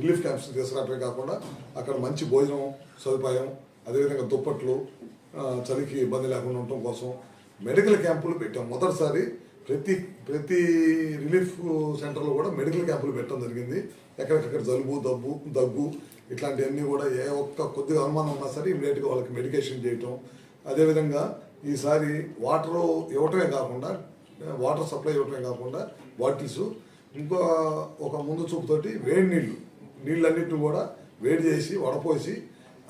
Relief camps తీసుకురావటమే కాకుండా అక్కడ మంచి భోజనం సదుపాయం అదేవిధంగా దుప్పట్లు చలికి ఇబ్బంది లేకుండా ఉండటం కోసం మెడికల్ క్యాంపులు పెట్టాం. మొదటిసారి ప్రతి ప్రతి రిలీఫ్ సెంటర్లో కూడా మెడికల్ క్యాంపులు పెట్టడం జరిగింది. ఎక్కడికక్కడ జలుబు దగ్గు దగ్గు ఇట్లాంటివన్నీ కూడా ఏ ఒక్క కొద్దిగా అనుమానం ఉన్నా సరే ఇమీడియట్గా వాళ్ళకి మెడికేషన్ చేయటం. అదేవిధంగా ఈసారి వాటర్ ఇవ్వటమే కాకుండా వాటర్ సప్లై ఇవ్వటమే కాకుండా బాటిల్స్ ఇంకో ఒక ముందు చూపుతోటి వేడి నీళ్ళు నీళ్ళన్నింటిని కూడా వేడి చేసి వడపోసి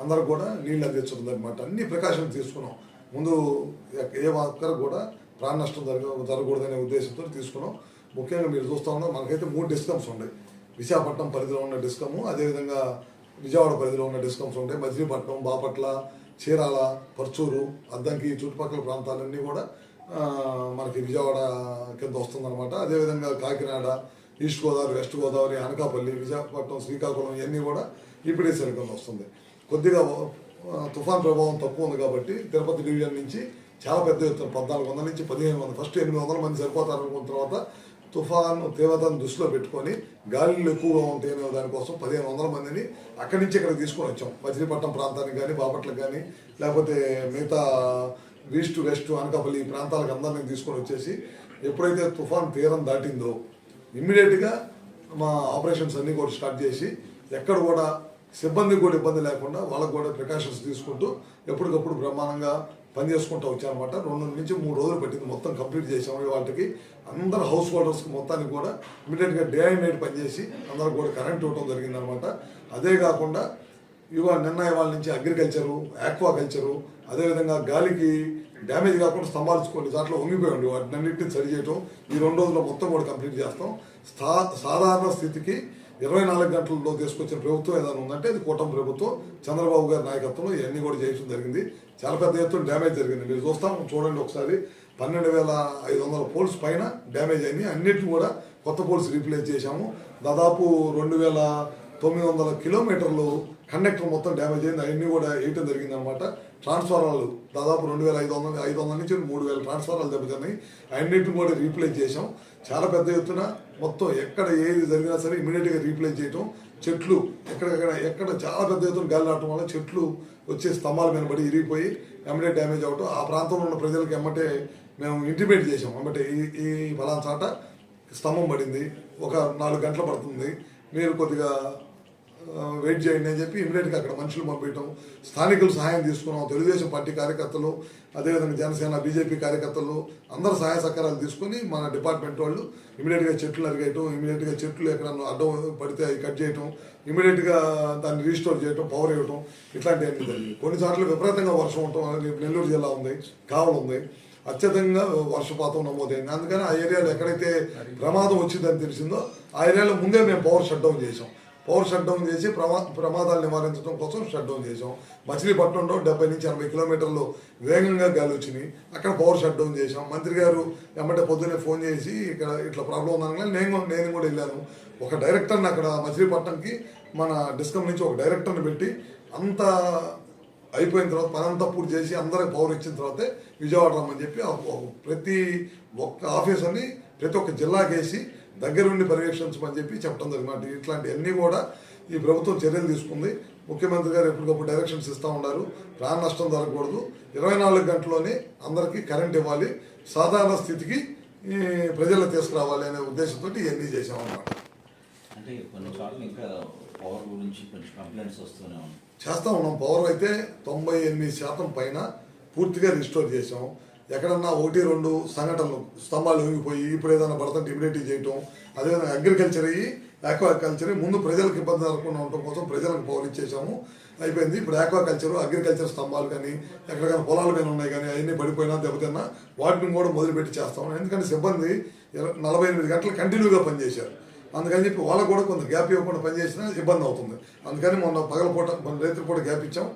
అందరూ కూడా నీళ్ళు అందించడం అనమాట అన్ని ప్రికాషన్స్ తీసుకున్నాం. ముందు ఏ ఒక్కరు కూడా ప్రాణ నష్టం జరగ జరగకూడదనే ఉద్దేశంతో తీసుకున్నాం. ముఖ్యంగా మీరు చూస్తా ఉన్నా మనకైతే మూడు డిస్కమ్స్ ఉన్నాయి విశాఖపట్నం పరిధిలో ఉన్న డిస్కము అదేవిధంగా విజయవాడ పరిధిలో ఉన్న డిస్కమ్స్ ఉంటాయి మజిలీపట్నం బాపట్ల చీరాల పర్చూరు అద్దంకి చుట్టుపక్కల ప్రాంతాలన్నీ కూడా మనకి విజయవాడ కింద వస్తుందన్నమాట. అదేవిధంగా కాకినాడ ఈస్ట్ గోదావరి వెస్ట్ గోదావరి అనకాపల్లి విశాఖపట్నం శ్రీకాకుళం ఇవన్నీ కూడా ఈపీడీసీల కింద వస్తుంది. కొద్దిగా తుఫాన్ ప్రభావం తక్కువ ఉంది కాబట్టి తిరుపతి డివిజన్ నుంచి చాలా పెద్ద ఎత్తున పద్నాలుగు వందల నుంచి పదిహేను వందల ఫస్ట్ ఎనిమిది వందల మంది సరిపోతారు అనుకున్న తర్వాత తుఫాను తీవ్రతను దృష్టిలో పెట్టుకొని గాలిలు ఎక్కువగా ఉంటాయనే దానికోసం పదిహేను వందల మందిని అక్కడి నుంచి ఇక్కడ తీసుకొని వచ్చాం. మచిలీపట్నం ప్రాంతానికి కానీ బాపట్లకు కానీ లేకపోతే మిగతా ఈస్ట్ వెస్ట్ అనకాపల్లి ఈ ప్రాంతాలకు అందరినీ తీసుకొని వచ్చేసి ఎప్పుడైతే తుఫాన్ తీరం దాటిందో ఇమ్మీడియట్గా మా ఆపరేషన్స్ అన్నీ కూడా స్టార్ట్ చేసి ఎక్కడ కూడా సిబ్బందికి కూడా ఇబ్బంది లేకుండా వాళ్ళకు కూడా ప్రికాషన్స్ తీసుకుంటూ ఎప్పటికప్పుడు బ్రహ్మాండంగా పని చేసుకుంటూ వచ్చామన్నమాట రెండు నుంచి మూడు రోజులు పట్టింది మొత్తం కంప్లీట్ చేసాము వాటికి అందరు హౌస్ హోల్డర్స్కి మొత్తానికి కూడా ఇమీడియట్గా డే అండ్ నైట్ పనిచేసి అందరికి కూడా కరెంట్ ఇవ్వడం జరిగిందనమాట. అదే కాకుండా ఇవాళ నిన్న ఇవాళ నుంచి అగ్రికల్చరు ఆక్వాకల్చరు అదేవిధంగా గాలికి డ్యామేజ్ కాకుండా స్తంభాలు దాంట్లో వంగిపోయి ఉండి వాటిని అన్నింటిని సరి చేయటం ఈ రెండు రోజుల్లో మొత్తం కూడా కంప్లీట్ చేస్తాం. సాధారణ స్థితికి ఇరవై నాలుగు గంటల్లో తీసుకొచ్చిన ప్రభుత్వం ఏదైనా ఉందంటే అది కూటమి ప్రభుత్వం చంద్రబాబు గారి నాయకత్వంలో ఇవన్నీ కూడా చేయడం జరిగింది. చాలా పెద్ద ఎత్తున డ్యామేజ్ జరిగింది. మీరు చూస్తాం చూడండి ఒకసారి పన్నెండు వేల ఐదు వందల పోల్స్ పైన డ్యామేజ్ అయినాయి అన్నిటిని కూడా కొత్త పోల్స్ రీప్లేస్ చేశాము. దాదాపు రెండు వేల తొమ్మిది వందల కిలోమీటర్లు కండక్టర్ మొత్తం డ్యామేజ్ అయింది. అవన్నీ కూడా వేయటం జరిగింది అనమాట ట్రాన్స్ఫార్మర్లు దాదాపు రెండు వేల ఐదు వందల ఐదు వందల నుంచి మూడు వేల ట్రాన్స్ఫార్మర్లు దెబ్బతిన్నాయి. అన్నింటిని కూడా రీప్లేస్ చేసాం చాలా పెద్ద ఎత్తున మొత్తం ఎక్కడ ఏది జరిగినా సరే ఇమీడియట్గా రీప్లేస్ చేయటం. చెట్లు ఎక్కడెక్కడ ఎక్కడ చాలా పెద్ద ఎత్తున గాలి రావటం వల్ల చెట్లు వచ్చే స్తంభాల మీద పడి ఇరిగిపోయి ఎమ్మటే డ్యామేజ్ అవటం ఆ ప్రాంతంలో ఉన్న ప్రజలకు ఎమ్మటే మేము ఇంటిమేట్ చేసాం ఎమ్మటే ఈ ఈ ఫలానా చాట స్తంభం పడింది. ఒక నాలుగు గంటలు పడుతుంది. మీరు కొద్దిగా వెయిట్ చేయండి అని చెప్పి ఇమీడియట్గా అక్కడ మనుషులు పంపించడం స్థానికులు సహాయం తీసుకున్నాం తెలుగుదేశం పార్టీ కార్యకర్తలు అదేవిధంగా జనసేన బీజేపీ కార్యకర్తలు అందరు సహాయ సహకారాలు తీసుకొని మన డిపార్ట్మెంట్ వాళ్ళు ఇమీడియట్గా చెట్లు అరిగేయటం ఇమీడియట్గా చెట్లు ఎక్కడ అడ్డం పడితే అవి కట్ చేయటం ఇమీడియట్గా దాన్ని రీస్టోర్ చేయటం పవర్ ఇవ్వటం ఇట్లాంటివన్నీ జరిగింది కొన్నిసార్లు విపరీతంగా వర్షం ఉండటం నెల్లూరు జిల్లా ఉంది కావలు ఉంది అత్యధికంగా వర్షపాతం నమోదైంది. అందుకని ఆ ఏరియాలో ఎక్కడైతే ప్రమాదం వచ్చిందని తెలిసిందో ఆ ఏరియాలో ముందే మేము పవర్ షట్ డౌన్ చేసాం పవర్ షట్ డౌన్ చేసి ప్రమా ప్రమాదాలు నివారించడం కోసం షట్ డౌన్ చేసాం మచిలీపట్నంలో డెబ్బై నుంచి ఎనభై కిలోమీటర్లు వేగంగా గాలి వచ్చినాయి. అక్కడ పవర్ షట్ డౌన్ చేసాం మంత్రి గారు ఎమ్మటే పొద్దున్నే ఫోన్ చేసి ఇక్కడ ఇట్లా ప్రాబ్లం ఉందనగా నేను కూడా- నేను కూడా వెళ్ళాను. ఒక డైరెక్టర్ని అక్కడ మచిలీపట్నంకి మన డిస్కమ్ నుంచి ఒక డైరెక్టర్ని పెట్టి అంత అయిపోయిన తర్వాత పనంతా పూర్తి చేసి అందరికి పవర్ ఇచ్చిన తర్వాతే విజయవాడ రమ్మని చెప్పి ప్రతి ఒక్క ఆఫీసర్ని ప్రతి ఒక్క జిల్లాకి వేసి దగ్గరుండి పర్యవేక్షించమని చెప్పి చెప్పడం జరిగినట్టు. ఇట్లాంటివన్నీ కూడా ఈ ప్రభుత్వం చర్యలు తీసుకుంది. ముఖ్యమంత్రి గారు ఎప్పటికప్పుడు డైరెక్షన్స్ ఇస్తూ ఉన్నారు. ప్రాణ నష్టం జరగకూడదు. ఇరవై నాలుగు గంటల్లోనే అందరికీ కరెంట్ ఇవ్వాలి. సాధారణ స్థితికి ప్రజలు తీసుకురావాలి అనే ఉద్దేశంతో ఇవన్నీ చేసామన్నమాట అంటే ఇంకా పవర్ గురించి కొంచెం కంప్లైంట్స్ వస్తూనే ఉన్నాయి. చేస్తా ఉన్నాం. పవర్ అయితే తొంభై ఎనిమిది శాతం పైన పూర్తిగా రిస్టోర్ చేసాం ఎక్కడన్నా ఒకటి రెండు సంఘటనలు స్తంభాలు ఊగిపోయి ఇప్పుడు ఏదైనా పడుతుంటే ఇమిడియట్ చేయటం అదేవిధంగా అగ్రికల్చర్ అయ్యి ఆక్వాకల్చర్ ముందు ప్రజలకు ఇబ్బంది జరగకుండా ఉండటం కోసం ప్రజలకు పవర్ ఇచ్చేసాము అయిపోయింది. ఇప్పుడు ఆక్వాకల్చర్ అగ్రికల్చర్ స్తంభాలు కానీ ఎక్కడికైనా పొలాలు కానీ ఉన్నాయి కానీ అవన్నీ పడిపోయినా దెబ్బతిన్నా వాటిని కూడా మొదలుపెట్టి చేస్తాం. ఎందుకంటే సిబ్బంది నలభై ఎనిమిది గంటలు కంటిన్యూగా పనిచేశారు. అందుకని చెప్పి వాళ్ళకు కూడా కొంత గ్యాప్ ఇవ్వకుండా పనిచేసినా ఇబ్బంది అవుతుంది. అందుకని మొన్న పగలపూట మన రైతులు కూడా గ్యాప్ ఇచ్చాం.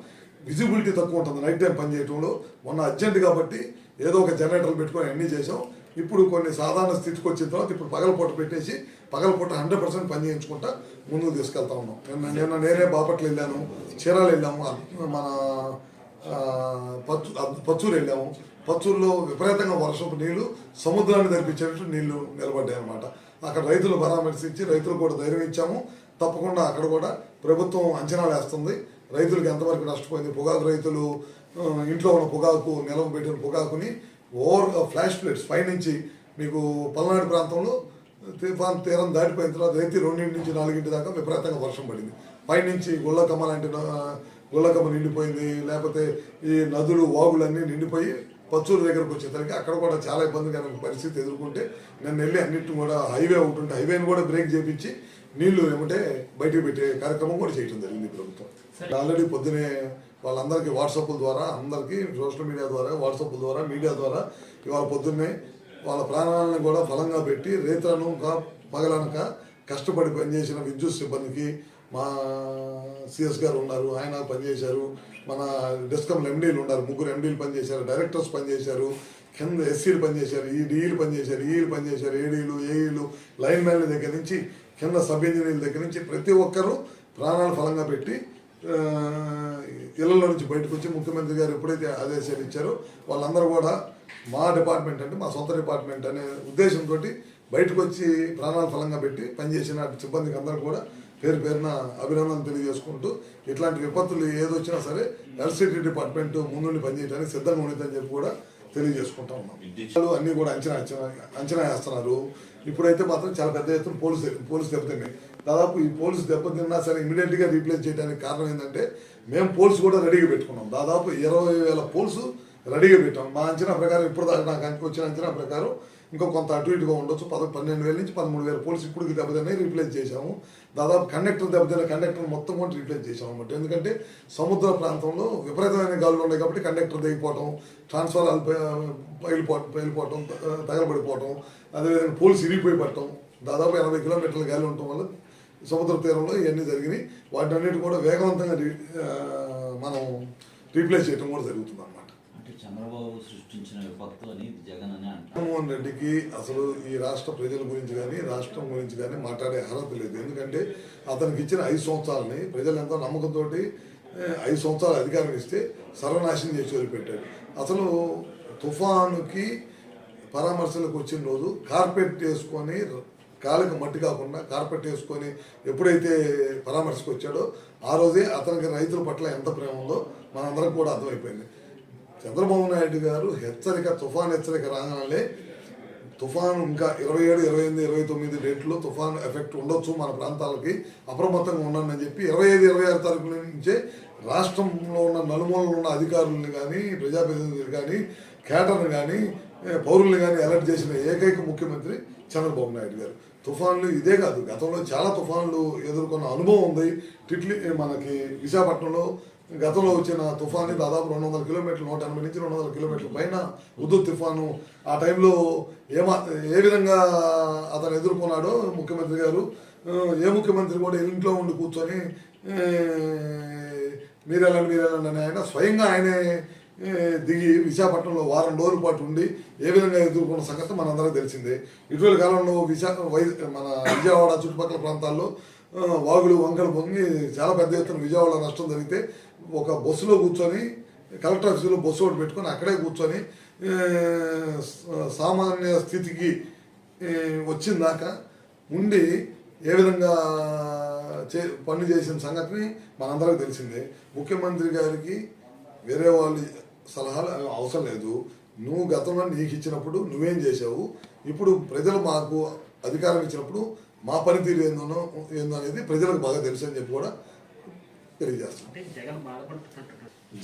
విజిబిలిటీ తక్కువ ఉంటుంది. నైట్ టైం పని చేయటంలో మొన్న అర్జెంట్ కాబట్టి ఏదో ఒక జనరేటర్లు పెట్టుకొని అన్నీ చేసాం ఇప్పుడు కొన్ని సాధారణ స్థితికి వచ్చిన తర్వాత ఇప్పుడు పగలపూట పెట్టేసి పగలపూట హండ్రెడ్ పర్సెంట్ పని చేయించుకుంటా ముందుకు తీసుకెళ్తా ఉన్నాం. నిన్న నిన్న నేనే బాపట్ల వెళ్ళాను చీరాలు వెళ్ళాము మన పచ్చు పచ్చూరు వెళ్ళాము. పచ్చూరులో విపరీతంగా వర్షపు నీళ్ళు సముద్రాన్ని తెరిపించేటట్టు నీళ్ళు నిలబడ్డాయి అనమాట అక్కడ రైతులు పరామర్శించి రైతులు కూడా ధైర్యం ఇచ్చాము. తప్పకుండా అక్కడ కూడా ప్రభుత్వం అంచనాలు వేస్తుంది. రైతులకు ఎంతవరకు నష్టపోయింది? పొగాకు రైతులు ఇంట్లో ఉన్న పొగాకు నిల్వ పెట్టిన పొగాకుని ఓవర్గా ఫ్లాష్ ప్లేట్స్ పైనుంచి మీకు పల్నాడు ప్రాంతంలో తుఫాన్ తీరం దాటిపోయిన తర్వాత రైతు రెండింటి నుంచి నాలుగింటి దాకా విపరీతంగా వర్షం పడింది. పైనుంచి గుళ్ళకమ్మ లాంటి గుళ్ళకమ్మ నిండిపోయింది. లేకపోతే ఈ నదులు వాగులన్నీ నిండిపోయి పచ్చూరు దగ్గరకు వచ్చేసరికి అక్కడ కూడా చాలా ఇబ్బందికరమైన పరిస్థితి ఎదుర్కొంటే నేను వెళ్ళి అన్నిటిని కూడా హైవే ఉంటుంటే హైవేని కూడా బ్రేక్ చేపించి నీళ్ళు ఏమంటే బయటకు పెట్టే కార్యక్రమం కూడా చేయడం జరిగింది ప్రభుత్వం. ఆల్రెడీ పొద్దునే వాళ్ళందరికీ వాట్సాప్ల ద్వారా అందరికీ సోషల్ మీడియా ద్వారా వాట్సాప్ల ద్వారా మీడియా ద్వారా ఇవాళ పొద్దున్నే వాళ్ళ ప్రాణాలను కూడా ఫలంగా పెట్టి రైతులను పగలనక కష్టపడి పనిచేసిన విద్యుత్ సిబ్బందికి మా సిఎస్ గారు ఉన్నారు ఆయన పనిచేశారు మన డిస్కమ్ ఎండీలు ఉన్నారు ముగ్గురు ఎండీలు పనిచేశారు డైరెక్టర్స్ పనిచేశారు కింద ఎస్సీలు పనిచేశారు ఈ డీఈలు పనిచేశారు ఈలు పనిచేశారు ఏడీలు ఏఈలు లైన్ మ్యాన్ల దగ్గర నుంచి కింద సబ్ ఇంజనీర్ల దగ్గర నుంచి ప్రతి ఒక్కరూ ప్రాణాలు ఫలంగా పెట్టి ఇళ్ళలో నుంచి బయటకు వచ్చి ముఖ్యమంత్రి గారు ఎప్పుడైతే ఆదేశాలు ఇచ్చారో వాళ్ళందరూ కూడా మా డిపార్ట్మెంట్ అంటే మా సొంత డిపార్ట్మెంట్ అనే ఉద్దేశంతో బయటకు వచ్చి ప్రాణాలు ఫలంగా పెట్టి పనిచేసిన సిబ్బందికి అందరూ కూడా పేరు పేరున అభినందనలు తెలియజేసుకుంటూ ఇట్లాంటి విపత్తులు ఏదొచ్చినా సరే ఎలక్ట్రిసిటీ డిపార్ట్మెంట్ ముందుండి పనిచేయడానికి సిద్ధంగా ఉండేదని చెప్పి కూడా తెలియజేసుకుంటా ఉన్నాం. విద్యుత్తులు అన్ని కూడా అంచనా అంచనా అంచనా వేస్తున్నారు. ఇప్పుడైతే మాత్రం చాలా పెద్ద ఎత్తున పోలీసు పోలీసు దెబ్బతిన్నాయి. దాదాపు ఈ పోలీసు దెబ్బతిన్నా సరే ఇమీడియట్గా రీప్లేస్ చేయడానికి కారణం ఏంటంటే మేము పోల్స్ కూడా రెడీగా పెట్టుకున్నాం. దాదాపు ఇరవై వేల పోల్స్ రెడీగా పెట్టాం. మా అంచనా ప్రకారం ఇప్పుడు దాకా నాకు వచ్చిన అంచనా ప్రకారం ఇంకో కొంత అటు ఇటుగా ఉండొచ్చు. పద పన్నెండు వేల నుంచి పదమూడు వేల పోలీసు ఇప్పుడు దెబ్బతిన్నాయి రీప్లేస్ చేశాము. దాదాపు కండక్టర్ దెబ్బతిన్న కండక్టర్ మొత్తం కూడా రీప్లేస్ చేశాము అనమాట ఎందుకంటే సముద్ర ప్రాంతంలో విపరీతమైన గాలులు ఉన్నాయి కాబట్టి కండక్టర్ దిగిపోవటం ట్రాన్స్ఫర్ పైలిపోవటం పగిలిపోవటం తగలబడిపోవటం అదేవిధంగా పోలీసు ఇరిగిపోయి పడటం దాదాపు ఎనభై కిలోమీటర్ల గాలి ఉండటం వల్ల సముద్ర తీరంలో ఇవన్నీ జరిగినాయి. వాటన్నిటి కూడా వేగవంతంగా మనం రీప్లేస్ చేయడం కూడా జరుగుతుంది అనమాట అంటే చంద్రబాబు సృష్టించిన విపత్తు అని జగన్ అని అంటారు. జగన్మోహన్ రెడ్డికి అసలు ఈ రాష్ట్ర ప్రజల గురించి కానీ రాష్ట్రం గురించి కానీ మాట్లాడే అర్హత లేదు. ఎందుకంటే అతనికి ఇచ్చిన ఐదు సంవత్సరాలని ప్రజలు ఎంతో నమ్మకంతో ఐదు సంవత్సరాలు అధికారం ఇస్తే సర్వనాశనం చేసి వదిలిపెట్టాడు అసలు తుఫానుకి పరామర్శలకు వచ్చిన రోజు కార్పెట్ వేసుకొని కాళ్ళకి మట్టి కాకుండా కార్పెట్ వేసుకొని ఎప్పుడైతే పరామర్శకు వచ్చాడో ఆ రోజే అతనికి రైతుల పట్ల ఎంత ప్రేమ ఉందో మనందరం కూడా అర్థమైపోయింది. చంద్రబాబు నాయుడు గారు హెచ్చరిక తుఫాన్ హెచ్చరిక రాగానే తుఫాను ఇంకా ఇరవై ఏడు ఇరవై ఎనిమిది ఇరవై తొమ్మిది డేట్లో తుఫాన్ ఎఫెక్ట్ ఉండొచ్చు మన ప్రాంతాలకి అప్రమత్తంగా ఉన్నానని అని చెప్పి ఇరవై ఐదు ఇరవై ఆరు తారీఖుల నుంచే రాష్ట్రంలో ఉన్న నలుమూలలో ఉన్న అధికారులను కానీ ప్రజాప్రతినిధులు కానీ కేటర్ని కానీ పౌరుల్ని కానీ అలర్ట్ చేసిన ఏకైక ముఖ్యమంత్రి చంద్రబాబు నాయుడు గారు. తుఫాన్లు ఇదే కాదు గతంలో చాలా తుఫాన్లు ఎదుర్కొన్న అనుభవం ఉంది. టిట్లీ మనకి విశాఖపట్నంలో గతంలో వచ్చిన తుఫాన్ని దాదాపు రెండు వందల కిలోమీటర్లు నూట ఎనభై నుంచి రెండు వందల కిలోమీటర్ల పైన ఉద్దు తుఫాను. ఆ టైంలో ఏమా ఏ విధంగా అతను ఎదుర్కొన్నాడో ముఖ్యమంత్రి గారు ఏ ముఖ్యమంత్రి కూడా ఇంట్లో ఉండి కూర్చొని ఏ, మీరెళ్ళండి మీరెళ్ళండి అని ఆయన స్వయంగా ఆయనే దిగి విశాఖపట్నంలో వారం రోజుల పాటు ఉండి ఏ విధంగా ఎదుర్కొన్న సంగతి మనందరం తెలిసిందే. ఇటీవల కాలంలో విశాఖ మన విజయవాడ చుట్టుపక్కల ప్రాంతాల్లో వాగులు వంకలు పొంగి చాలా పెద్ద ఎత్తున విజయవాడ నష్టం జరిగితే ఒక బస్సులో కూర్చొని కలెక్టర్ ఆఫీసులో బస్సు ఒకటి పెట్టుకొని అక్కడే కూర్చొని సామాన్య స్థితికి వచ్చిందాక ఉండి ఏ విధంగా చే పనులు చేసిన సంగతిని మనందరికీ తెలిసిందే. ముఖ్యమంత్రి గారికి వేరే వాళ్ళు సలహాలు అవసరం లేదు. నువ్వు గతంలో నీకు ఇచ్చినప్పుడు నువ్వేం చేసావు ఇప్పుడు ప్రజలు మాకు అధికారం ఇచ్చినప్పుడు మా పనితీరు ఏందనో ఏందో అనేది ప్రజలకు బాగా తెలుసు అని చెప్పి కూడా తెలియజేస్తాం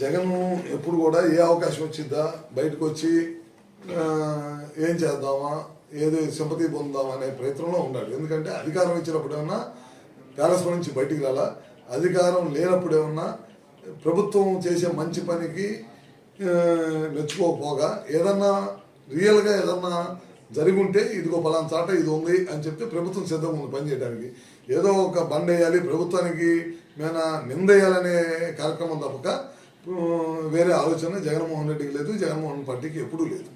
జగన్ ఎప్పుడు కూడా ఏ అవకాశం వచ్చిద్దా? బయటకు వచ్చి ఏం చేద్దామా? ఏదో సింపతి పొందామా అనే ప్రయత్నంలో ఉన్నాడు ఎందుకంటే అధికారం ఇచ్చినప్పుడు ఏమన్నా ప్యాలెస్ నుంచి బయటికి రాలా? అధికారం లేనప్పుడు ఏమన్నా ప్రభుత్వం చేసే మంచి పనికి మెచ్చుకోకపోగా ఏదన్నా రియల్గా ఏదన్నా జరిగి ఉంటే ఇదిగో పలానా చాట ఇది ఉంది అని చెప్తే ప్రభుత్వం సిద్ధంగా ఉంది పనిచేయడానికి ఏదో ఒక బండ్ వేయాలి ప్రభుత్వానికి మీద నిందేయాలనే కార్యక్రమం తప్పక వేరే ఆలోచన జగన్మోహన్ రెడ్డికి లేదు జగన్మోహన్ పార్టీకి ఎప్పుడూ లేదు.